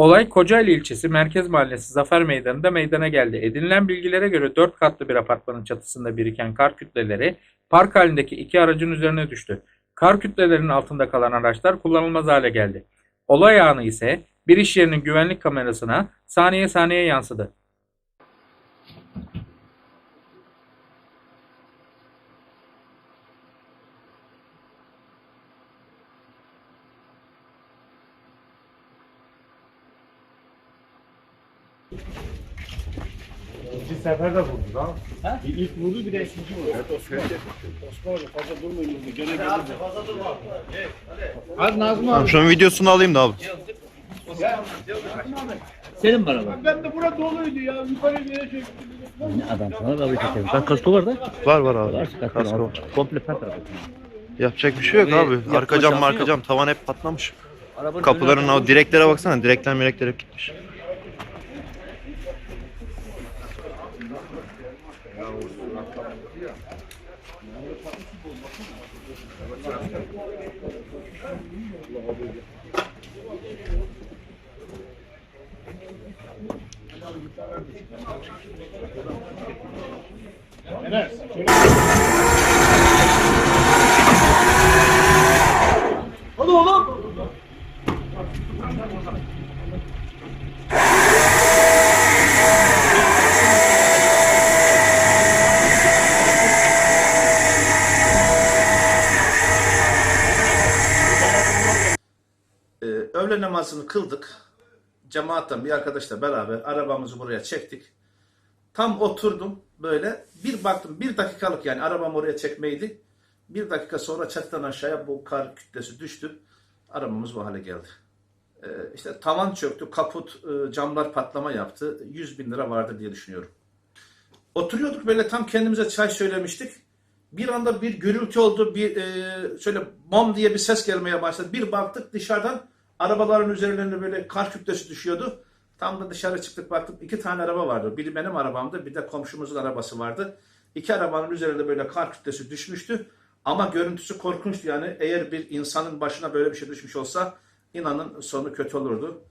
Olay Kocaeli ilçesi Merkez Mahallesi Zafer Meydanı'nda meydana geldi. Edinilen bilgilere göre 4 katlı bir apartmanın çatısında biriken kar kütleleri park halindeki iki aracın üzerine düştü. Kar kütlelerinin altında kalan araçlar kullanılmaz hale geldi. Olay anı ise bir iş yerinin güvenlik kamerasına saniye saniye yansıdı. Bir sefer de vurdu lan. Bir ilk vurdu bir de ikinci vurdu. Evet Osman. Osman Hoca fazla durmayın. Gene geldi. Hadi Nazım Tamam abi. şunun videosunu alayım da abi. Senin mi araba? Ben de bura doluydu ya. Yukarı bir yere çektim. Ne adam sana da bir çekelim. Ben kasko var da. Var var abi. Var. Kasko var. Komple pert araba. Yapacak bir şey yok Abi, abi. Arka cam marka cam tavan hep patlamış. Arabanın Kapıların o direklere baksana. Direkler mirekler hep gitmiş. Enes. Hadi oğlum. Ee, öğle namazını kıldık. Cemaatten bir arkadaşla beraber arabamızı buraya çektik. Tam oturdum böyle bir baktım bir dakikalık yani arabamı oraya çekmeydi. Bir dakika sonra çatıdan aşağıya bu kar kütlesi düştü. Arabamız bu hale geldi. Ee, işte tavan çöktü, kaput, e, camlar patlama yaptı. 100 bin lira vardır diye düşünüyorum. Oturuyorduk böyle tam kendimize çay söylemiştik. Bir anda bir gürültü oldu, bir e, şöyle bom diye bir ses gelmeye başladı. Bir baktık dışarıdan arabaların üzerlerine böyle kar kütlesi düşüyordu. Tam da dışarı çıktık baktık iki tane araba vardı. Biri benim arabamdı, bir de komşumuzun arabası vardı. İki arabanın üzerinde böyle kar kütlesi düşmüştü. Ama görüntüsü korkunçtu yani. Eğer bir insanın başına böyle bir şey düşmüş olsa inanın sonu kötü olurdu.